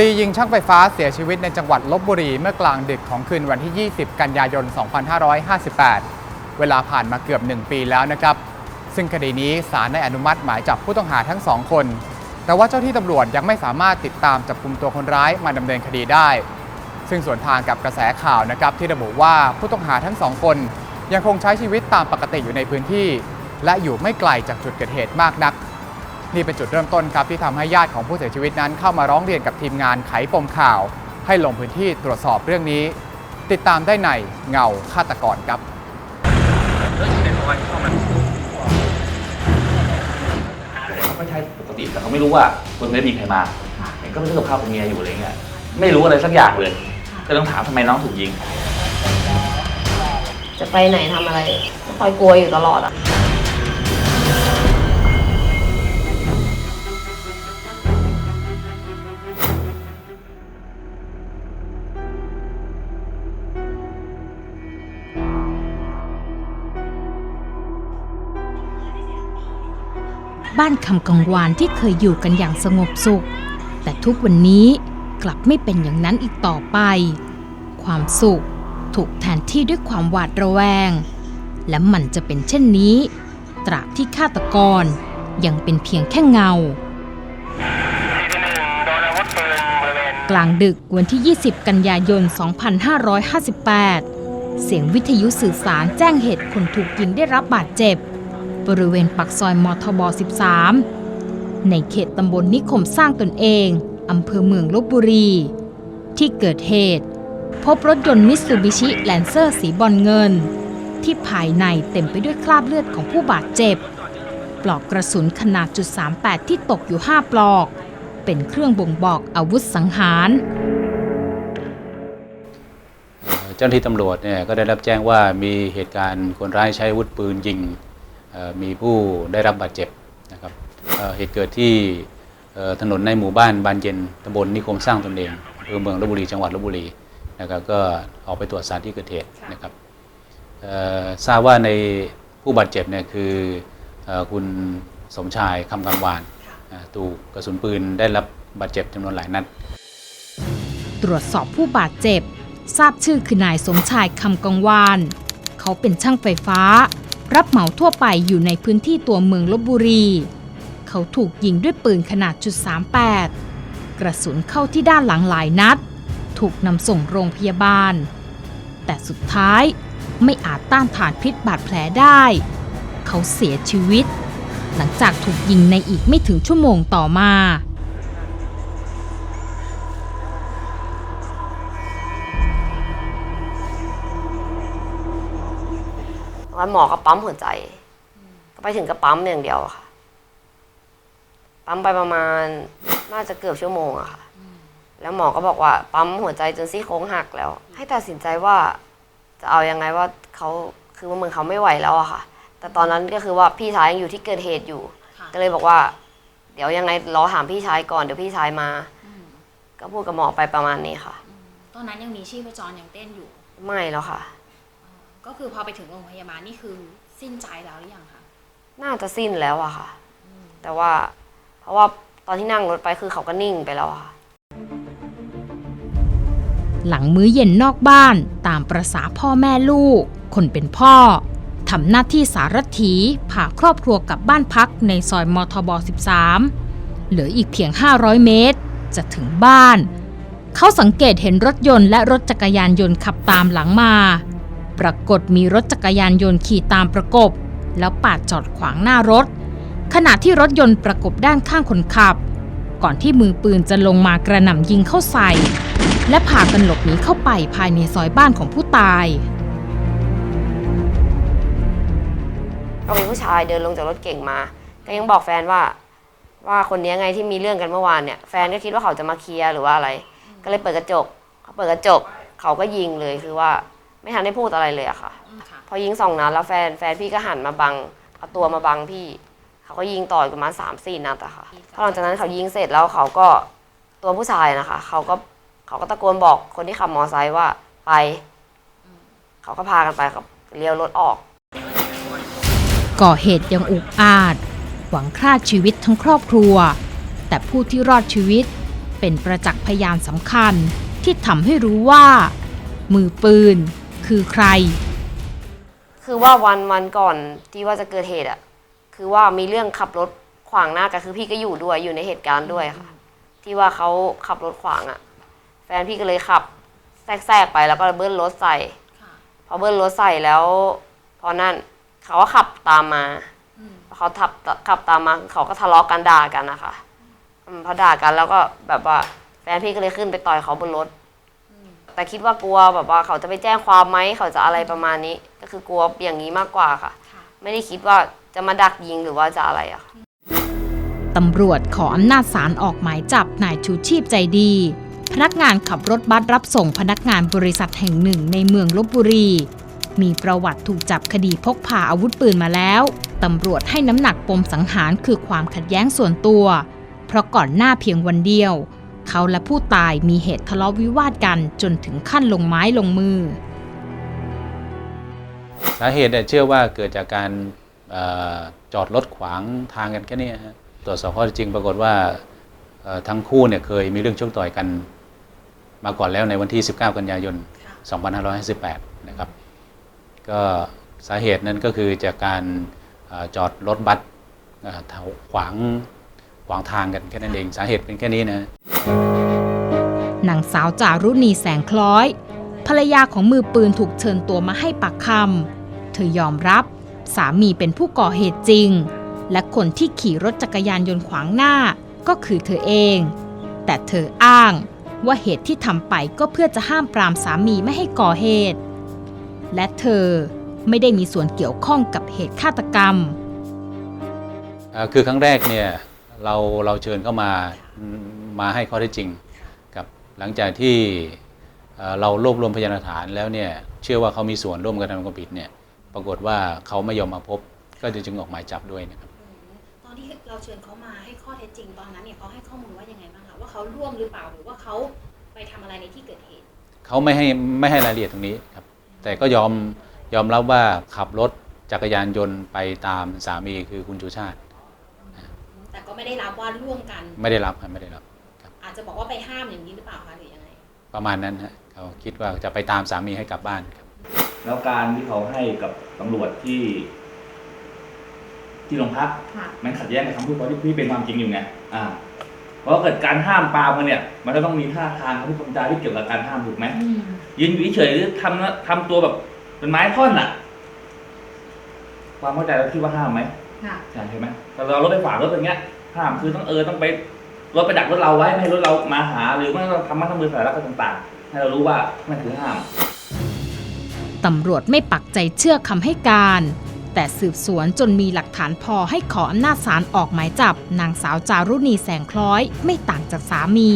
ดียิงช่างไฟฟ้าเสียชีวิตในจังหวัดลบบุรีเมื่อกลางดึกของคืนวันที่ 20 กันยายน 2558 เวลาผ่านมาเกือบ 1 ปีแล้วนะครับ ซึ่งคดีนี้ศาลได้อนุมัติหมายจับผู้ต้องหาทั้งสองคน แต่ว่าเจ้าที่ตำรวจยังไม่สามารถติดตามจับกลุ่มตัวคนร้ายมาดำเนินคดีได้ ซึ่งสวนทางกับกระแสข่าวนะครับที่ระบุว่าผู้ต้องหาทั้งสองคนยังคงใช้ชีวิตตามปกติอยู่ในพื้นที่ และอยู่ไม่ไกลจากจุดเกิดเหตุมากนัก นี่เป็นจุดเริ่มต้นครับที่ทำให้ญาติของผู้เสียชีวิตนั้น เข้ามาร้องเรียนกับทีมงานไขปมข่าว ให้ลงพื้นที่ตรวจสอบเรื่องนี้ ติดตามได้ในเงาฆาตกรครับเขาก็ใช้ปกติแต่เขาไม่รู้ว่าคนไม่ได้มีใครมาเห็นก็ไปซื้อกับข้าวกับเมียอยู่อะไรเงี้ยไม่รู้อะไรสักอย่างเลยก็ต้องถามทำไมน้องถูกยิง จะไปไหนทำอะไรก็คอยกลัวอยู่ตลอดอะ บ้านคำกังวานที่เคยอยู่กันอย่างสงบสุข แต่ทุกวันนี้กลับไม่เป็นอย่างนั้นอีกต่อไป ความสุขถูกแทนที่ด้วยความหวาดระแวง และมันจะเป็นเช่นนี้ ตราบที่ฆาตกรยังเป็นเพียงแค่เงา กลางดึกวันที่ 20 กันยายน 2558 เสียงวิทยุสื่อสารแจ้งเหตุคนถูกยิงได้รับบาดเจ็บ บริเวณปักซอยมทบ 13 ในเขตตำบลนิคมสร้างตนเองอำเภอเมืองลบบุรี ที่เกิดเหตุ พบรถยนต์มิตซูบิชิแลนเซอร์สีบอลเงิน ที่ภายในเต็มไปด้วยคราบเลือดของผู้บาดเจ็บ ปลอกกระสุนขนาดจุด38 ที่ตกอยู่ 5 ปลอก เป็นเครื่องบ่งบอกอาวุธสังหารเจ้าหน้าที่ตำรวจเนี่ยก็ได้รับแจ้งว่ามีเหตุการณ์คนร้ายใช้อาวุธปืนยิง มีผู้ได้รับบาดเจ็บนะครับเหตุเกิดที่ถนนในหมู่บ้านบานเย็นตำบลนิคมสร้างตนเองอำเภอเมืองลบบุรีจังหวัดลบบุรีนะครับก็ออกไปตรวจสารที่เกิดเหตุนะครับทราบว่าในผู้บาดเจ็บเนี่ยคืออคุณสมชายคำกังวานถูกกระสุนปืนได้รับบาดเจ็บจำนวนหลายนัด ตรวจสอบผู้บาดเจ็บ ทราบชื่อคือนายสมชายคำกังวาน เขาเป็นช่างไฟฟ้า รับเหมาทั่วไปอยู่ในพื้นที่ตัวเมืองลบบุรี เขาถูกยิงด้วยปืนขนาดจุด38 กระสุนเข้าที่ด้านหลังหลายนัด ถูกนำส่งโรงพยาบาล แต่สุดท้ายไม่อาจต้านทานพิษบาดแผลได้ เขาเสียชีวิต หลังจากถูกยิงในอีกไม่ถึงชั่วโมงต่อมา แล้วหมอก็ปั๊มหัวใจ ก็ไปถึงก็ปั๊มอย่างเดียวอะค่ะ ปั๊มไปประมาณน่าจะเกือบชั่วโมงอะค่ะ แล้วหมอก็บอกว่า ปั๊มหัวใจจนซี่โครงหักแล้ว ให้ตัดสินใจว่าจะเอายังไงว่าเขาคือว่าเหมือนเขาไม่ไหวแล้วอะค่ะ แต่ตอนนั้นก็คือว่าพี่ชายยังอยู่ที่เกิดเหตุอยู่ ก็เลยบอกว่า เดี๋ยวยังไงรอถามพี่ชายก่อนเดี๋ยวพี่ชายมา ก็พูดกับหมอไปประมาณนี้ค่ะ ตอนนั้นยังมีชีพจรยังเต้นอยู่ ไม่แล้วค่ะ ก็คือพอไปถึงโรงพยาบาลนี่คือสิ้นใจแล้วหรือยังคะน่าจะสิ้นแล้วอะค่ะ แต่ว่า เพราะว่าตอนที่นั่งรถไปคือเขาก็นิ่งไปแล้วอะค่ะ หลังมื้อเย็นนอกบ้านตามประษาพ่อแม่ลูก คนเป็นพ่อทำหน้าที่สารถีพาครอบครัวกลับบ้านพักในซอยมทบ 13 เหลืออีกเพียง 500 เมตร จะถึงบ้าน เขาสังเกตเห็นรถยนต์และรถจักรยานยนต์ขับตามหลังมา ปรากฏมีรถจักรยานยนต์ขี่ตามประกบ แล้วปาดจอดขวางหน้ารถ ขณะที่รถยนต์ประกบด้านข้างคนขับ ก่อนที่มือปืนจะลงมากระหน่ำยิงเข้าใส่ และพากันหลบหนีเข้าไปภายในซอยบ้านของผู้ตายก็มีผู้ชายเดินลงจากรถเก่งมา ก็ยังบอกแฟนว่า ว่าคนนี้ไงที่มีเรื่องกันเมื่อวานเนี่ย แฟนก็คิดว่าเขาจะมาเคลียร์หรือว่าอะไร ก็เลยเปิดกระจกเขาเปิดกระจก เขาก็ยิงเลยคือว่า ไม่ทันได้พูดอะไรเลยอะค่ะ ค่ะ พอยิงสองนัดแล้วแฟนแฟนพี่ก็หันมาบังเอาตัวมาบังพี่ เขาก็ยิงต่ออีกประมาณสามสี่นัดอะค่ะพอหลังจากนั้นเขายิงเสร็จแล้วเขาก็ตัวผู้ชายนะคะ เขาก็เขาก็ตะโกนบอกคนที่ขับมอไซค์ว่าไปเขาก็พากันไปเขาเลี้ยวรถออก ก่อเหตุอยังอุกอาจ หวังฆ่าชีวิตทั้งครอบครัว แต่ผู้ที่รอดชีวิตเเป็นประจักษ์พยานสำคัญที่ทำให้รู้ว่า มือปืน คือใคร คือว่าวันวันก่อนที่ว่าจะเกิดเหตุอะคือว่ามีเรื่องขับรถขวางหน้ากันคือพี่ก็อยู่ด้วยอยู่ในเหตุการณ์ด้วยค่ะ ที่ว่าเขาขับรถขวางอะแฟนพี่ก็เลยขับแทรกๆไปแล้วก็เบิ้ลรถใส่พอเบิ้ลรถใส่แล้ว พอนั่นเขาก็ขับตามมาเขาทับขับตามมาเขาก็ทะเลาะกันด่ากันนะคะอืมพอด่ากันแล้วก็แบบว่าแฟนพี่ก็เลยขึ้นไปต่อยเขาบนรถ แต่คิดว่ากลัวแบบว่าเขาจะไปแจ้งความไหมเขาจะอะไรประมาณนี้ ก็คือกลัวอย่างนี้มากกว่าค่ะค่ะ ไม่ได้คิดว่าจะมาดักยิงหรือว่าจะอะไรอะค่ะตำรวจขออำนาจศาลออกหมายจับนายชูชีพใจดี พนักงานขับรถบัสรับส่งพนักงานบริษัทแห่งหนึ่งในเมืองลบบุรี มีประวัติถูกจับคดีพกพาอาวุธปืนมาแล้ว ตำรวจให้น้ำหนักปมสังหารคือความขัดแย้งส่วนตัว เพราะก่อนหน้าเพียงวันเดียว เขาและผู้ตายมีเหตุทะเลาะวิวาทกันจนถึงขั้นลงไม้ลงมือ สาเหตุเนี่ยเชื่อว่าเกิดจากการเออจอดรถขวางทางกันแค่เนี้ฮะตรวจสอบข้อเท็จจริงปรากฏว่าเอ่อทั้งคู่เนี่ยเคยมีเรื่องชกต่อยกัน มาก่อนแล้วในวันที่ 19 กันยายน 2558 นะครับ ก็สาเหตุนั้นก็คือจากการเออจอดรถบัสเอ่อขวาง ขวางทางกันแค่นั้นเองสาเหตุเป็นแค่นี้นะนางสาวจารุณีแสงคล้อย ภรรยาของมือปืนถูกเชิญตัวมาให้ปากคำเธอยอมรับสามีเป็นผู้ก่อเหตุจริง และคนที่ขี่รถจักรยานยนต์ขวางหน้าก็คือเธอเอง แต่เธออ้างว่าเหตุที่ทำไปก็เพื่อจะห้ามปรามสามีไม่ให้ก่อเหตุ และเธอไม่ได้มีส่วนเกี่ยวข้องกับเหตุฆาตกรรมเอ่อคือครั้งแรกเนี่ย เราเราเชิญเข้ามามาให้ข้อเท็จจริงกับหลังจากที่เอ่อเรารวบรวมพยานหลักฐานแล้วเนี่ยเชื่อว่าเขามีส่วนร่วมกระทำความผิดเนี่ยปรากฏว่าเขาไม่ยอมมาพบก็จึงออกหมายจับด้วยนะครับตอนที่เราเชิญเขามาให้ข้อเท็จจริงตอนนั้นเนี่ยเขาให้ข้อมูลว่ายังไงบ้างคะว่าเขาร่วมหรือเปล่าหรือว่าเขาไปทำอะไรในที่เกิดเหตุเขาไม่ให้ไม่ให้รายละเอียดตรงนี้ครับแต่ก็ยอมยอมรับว่าขับรถจักรยานยนต์ไปตามสามีคือคุณชูชาติแต่ก็ ไม่ได้รับว่าร่วมกัน ไม่ได้รับครับไม่ได้รับ อาจจะบอกว่าไปห้ามอย่างนี้หรือเปล่าคะหรือยังไง ประมาณนั้นฮะเขาคิดว่าจะไปตามสามีให้กลับบ้านครับ แล้วการที่เขาให้กับตำรวจที่ ที่โรงพักค่ะ มันขัดแย้งกับคำพูดเขาที่ที่เป็นความจริงอยู่ไงอ่า เพราะเกิดการห้ามปรามกันเนี่ย มันก็ต้องมีท่าทางคำพูดคำจาที่เกี่ยวกับการห้ามถูกไหมยืนอยู่เฉยๆหรือทำนะทำตัวแบบเป็นไม้ท่อนอะ ความเข้าใจเราคิดว่าห้ามไหมค่ะ ใช่ใช่ไหมแต่เรารถไปฝากรถอย่างเงี้ย ห้ามคือต้องเออต้องไปรถไปดักรถเราไว้ไม่ให้รถเรามาหา หรือไม่ก็ทำมัดทำมือสารพัดต่างๆ ให้เรารู้ว่านั่นคือห้ามตำรวจไม่ปักใจเชื่อคำให้การ แต่สืบสวนจนมีหลักฐานพอให้ขออำนาจศาลออกหมายจับ นางสาวจารุณีแสงคล้อยไม่ต่างจากสามี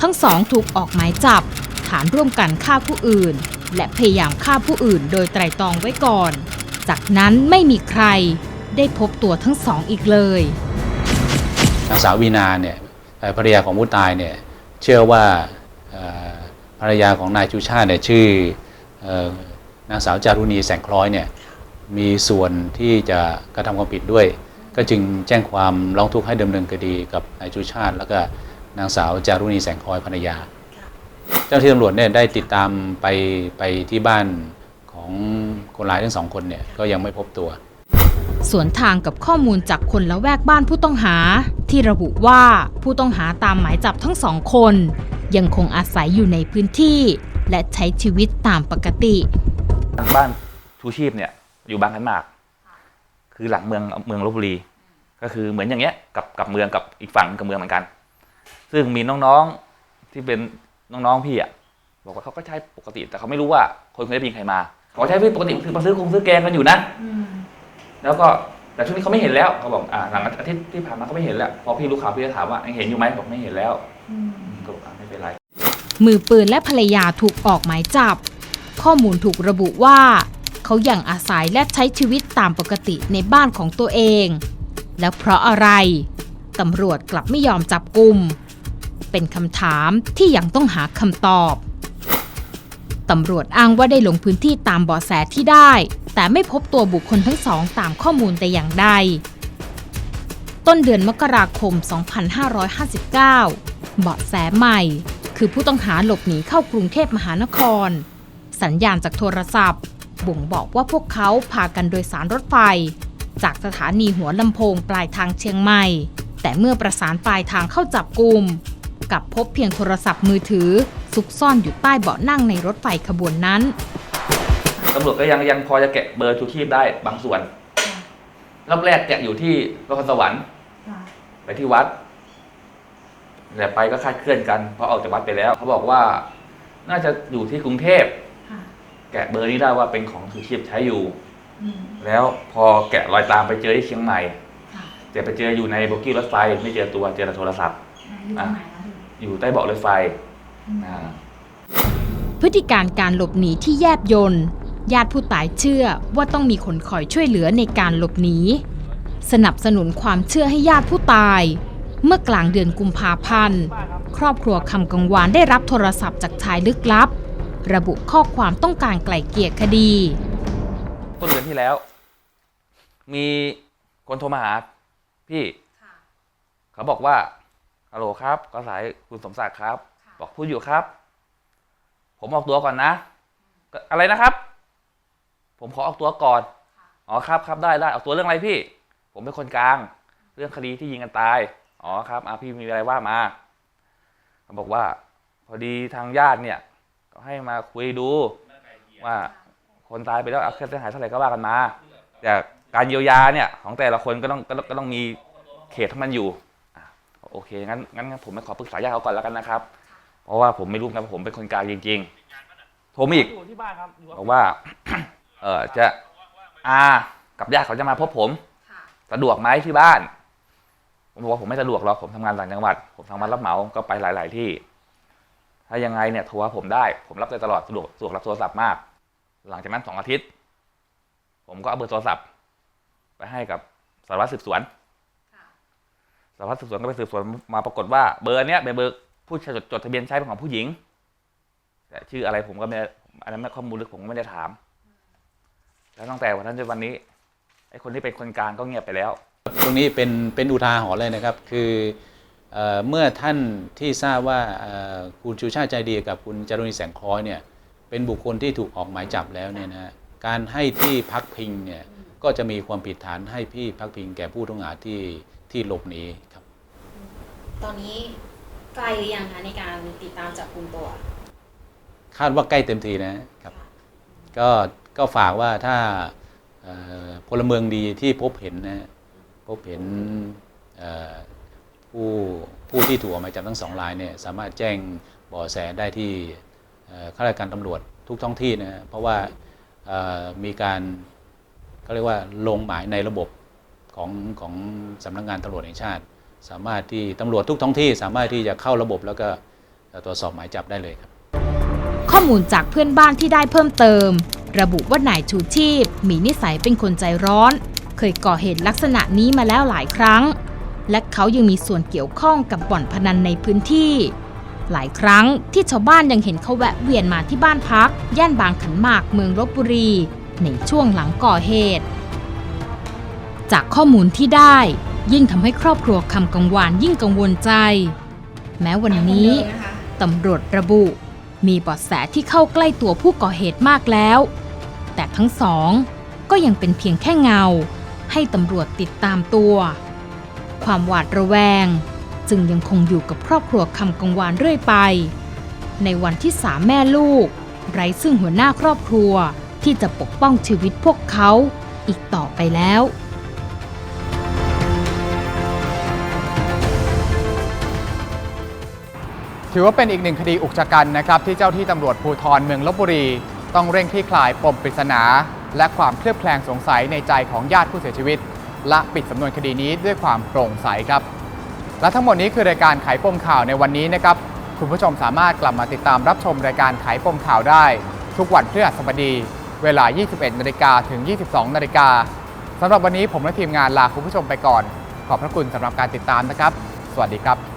ทั้งสองถูกออกหมายจับ ฐานร่วมกันฆ่าผู้อื่น และพยายามฆ่าผู้อื่นโดยไตร่ตรองไว้ก่อน จากนั้นไม่มีใครได้พบตัวทั้งสองอีกเลย นางสาววีนาเนี่ยภรรยาของผู้ตายเนี่ยเชื่อว่าภรรยาของนายชูชาติเนี่ยชื่ออนางสาวจารุณีแสงคล้อยเนี่ยมีส่วนที่จะกระทำความผิดด้วย ก็จึงแจ้งความร้องทุกข์ให้ดำเนินคดีกับนายชูชาติ แล้วก็นางสาวจารุณีแสงคล้อยภรรยา เจ้าหน้าที่ตำรวจเนี่ยได้ติดตามไปไปที่บ้านของคนร้ายทั้งสองคนเนี่ยก็ยังไม่พบตัว สวนทางกับข้อมูลจากคนละแวกบ้านผู้ต้องหา ที่ระบุว่าผู้ต้องหาตามหมายจับทั้งสองคน ยังคงอาศัยอยู่ในพื้นที่ และใช้ชีวิตตามปกติบ้านชูชีพเนี่ยอยู่บางขันหมาก คือหลังเมืองเมืองลบบุรี ก็คือเหมือนอย่างเงี้ยกับกับเมืองกับอีกฝั่งกับเมืองเหมือนกัน ซึ่งมีน้องๆที่เป็นน้องๆพี่อะบอกว่าเขาก็ใช้ปกติ แต่เขาไม่รู้ว่าคนคนนี้เป็นใครมาเขาใช้ชีวิตปกติคือมาซื้อคงซื้อแกงกันอยู่นะ แล้วก็แต่ช่วงนี้เขาไม่เห็นแล้วเขาบอกอ่าหลังอาทิตย์ที่ผ่านมาเขาไม่เห็นแล้วพอพี่รู้ข่าวพี่ก็ถามว่ายังเห็นอยู่ไหมบอกไม่เห็นแล้วก็บอกอ่าไม่เป็นไรมือปืนและภรรยาถูกออกหมายจับ ข้อมูลถูกระบุว่า เขายัางอาศัยและใช้ชีวิตตามปกติในบ้านของตัวเอง แล้วเพราะอะไรตำรวจกลับไม่ยอมจับกลุ่มเป็นคำถามที่ยังต้องหาคำตอบตำรวจอ้างว่าได้ลงพื้นที่ตามเบาะแสที่ได้ แต่ไม่พบตัวบุคคลทั้งสองตามข้อมูลแต่อย่างใด ต้นเดือนมกราคม 2559 เบาะแสใหม่ คือผู้ต้องหาหลบหนีเข้ากรุงเทพมหานคร สัญญาณจากโทรศัพท์ บ่งบอกว่าพวกเขาพากันโดยสารรถไฟ จากสถานีหัวลำโพงปลายทางเชียงใหม่ แต่เมื่อประสานปลายทางเข้าจับกลุ่มกับพบเพียงโทรศัพท์มือถือซุกซ่อนอยู่ใต้เบาะนั่งในรถไฟขบวนนั้น ตำรวจก็ยังยังพอจะแกะเบอร์ชูชีพได้บางส่วนรอบแรกแกะอยู่ที่นครสวรรค์ไปที่วัดแต่ไปก็คาดเคลื่อนกันเพราะออกจากวัดไปแล้ว เขาบอกว่า น่าจะอยู่ที่กรุงเทพแกะเบอร์นี้ได้ว่าเป็นของชูชีพใช้อยู่แล้วพอแกะรอยตามไปเจอที่เชียงใหม่แต่ไปเจออยู่ในโบกี้รถไฟไม่เจอตัวเจอแต่โทรศัพท์อะอยู่ใต้เบาะรถไฟอ่า พฤติการการหลบหนีที่แยบยนต์ ญาติผู้ตายเชื่อว่าต้องมีคนคอยช่วยเหลือในการหลบหนี สนับสนุนความเชื่อให้ญาติผู้ตาย เมื่อกลางเดือนกุมภาพันธ์ ครอบครัวคำกังวานได้รับโทรศัพท์จากชายลึกลับ ระบุข้อความต้องการไกล่เกลี่ยคดี ต้นเดือนที่แล้ว มีคนโทรมาหาพี่ เขาบอกว่าฮัลโหลครับก็สายคุณสมศักดิ์ครับ บอกพูดอยู่ครับ ผมออกตัวก่อนนะ อะไรนะครับ ผมขอออกตัวก่อน อ๋อครับครับได้ได้ออกตัวเรื่องอะไรพี่ ผมเป็นคนกลาง เรื่องคดีที่ยิงกันตาย อ๋อครับอะพี่มีอะไรว่ามาเขาบอกว่า พอดีทางญาติเนี่ย ก็ให้มาคุยดูว่าคนตายไปแล้วเอาค่าเสียหายเท่าไหร่ก็ว่ากันมา แต่การเยียวยาเนี่ย ของแต่ละคนก็ต้องก็ต้องก็ต้องมีเขตที่มันอยู่อะโอเคงั้นงั้นงั้นผมไปขอปรึกษาญาติเขาก่อนแล้วกันนะครับ เพราะว่าผมไม่รู้นะว่าผมเป็นคนกลางจริง ๆ โทรมาอีกบอกว่า เออจะอากับญาติเขาจะมาพบผมสะดวกไหมที่บ้าน ผมบอกว่าผมไม่สะดวกหรอกผมทำงานต่างจังหวัด ผมทำงานรับเหมาก็ไปหลาย ๆ ที่ ถ้ายังไงเนี่ยโทรหาผมได้ ผมรับได้ตลอดสะดวกสะดวกรับโทรศัพท์มาก หลังจากนั้นสองอาทิตย์ ผมก็เอาเบอร์โทรศัพท์ ไปให้กับสารวัตรสืบสวนสารวัตรสืบสวนก็ไปสืบสวนมาปรากฏว่าเบอร์เนี้ยเป็นเบอร์ผู้จดจดทะเบียนใช้เป็นของผู้หญิงแต่ชื่ออะไรผมก็ไม่ได้อันนั้นไม่ข้อมูลลึกผมก็ไม่ได้ถาม แล้วตั้งแต่วันนั้นจนวันนี้ไอ้คนที่เป็นคนกลางก็เงียบไปแล้ว ตรงนี้เป็นเป็นอุทาหรณ์เลยนะครับ คือเออเมื่อท่านที่ทราบว่าเอ่อคุณชูชาติใจดีกับคุณจารุณีแสงคล้อยเนี่ยเป็นบุคคลที่ถูกออกหมายจับแล้วเนี่ยนะฮะการให้ที่พักพิงเนี่ยก็จะมีความผิดฐานให้พี่พักพิงแก่ผู้ต้องหาที่ที่หลบหนีครับ ตอนนี้ใกล้หรือยังคะในการติดตามจับกลุ่มตัว คาดว่าใกล้เต็มทีนะครับ ก็ ก็ฝากว่าถ้าพลเมืองดีที่พบเห็นนะพบเห็นผู้ผู้ที่ถูกออกหมายจับทั้งสองรายเนี่ยสามารถแจ้งเบาะแสได้ที่ข้าราชการตำรวจทุกท้องที่นะเพราะว่ามีการก็เรียกว่าลงหมายในระบบของของสำนักงานตำรวจแห่งชาติ สามารถที่ตำรวจทุกท้องที่ สามารถที่จะเข้าระบบแล้วก็ตรวจสอบหมายจับได้เลยครับ ข้อมูลจากเพื่อนบ้านที่ได้เพิ่มเติม ระบุว่านายชูชีพ มีนิสัยเป็นคนใจร้อน เคยก่อเหตุลักษณะนี้มาแล้วหลายครั้ง และเขายังมีส่วนเกี่ยวข้องกับบ่อนพนันในพื้นที่ หลายครั้งที่ชาวบ้านยังเห็นเขาแวะเวียนมาที่บ้านพัก ย่านบางขันหมากเมืองลบบุรี ในช่วงหลังก่อเหตุ จากข้อมูลที่ได้ ยิ่งทำให้ครอบครัวคำกังวานยิ่งกังวลใจ แม้วันนี้ตำรวจระบุมีเบาะแสที่เข้าใกล้ตัวผู้ก่อเหตุมากแล้ว แต่ทั้งสอง ก็ยังเป็นเพียงแค่เงา ให้ตำรวจติดตามตัว ความหวาดระแวง จึงยังคงอยู่กับครอบครัวคำกังวานเรื่อยไป ในวันที่สามแม่ลูก ไร้ซึ่งหัวหน้าครอบครัวที่จะปกป้องชีวิตพวกเขาอีกต่อไปแล้วถือว่าเป็นอีกหนึ่งคดีอุกชะกันนะครับที่เจ้าที่ตำรวจภูธรเมืองลบบุรี ต้องเร่งคลี่คลายปมปริศนา และความเคลือบแคลงสงสัยในใจของญาติผู้เสียชีวิต และปิดสำนวนคดีนี้ด้วยความโปร่งใสครับ และทั้งหมดนี้คือรายการไขปมข่าวในวันนี้นะครับคุณผู้ชมสามารถกลับมาติดตามรับชมรายการไขปมข่าวได้ ทุกวันพฤหัสบดี เวลา 21นาฬิกาถึง 22นาฬิกาสำหรับวันนี้ผมและทีมงานลาคุณผู้ชมไปก่อน ขอบพระคุณสำหรับการติดตามนะครับ สวัสดีครับ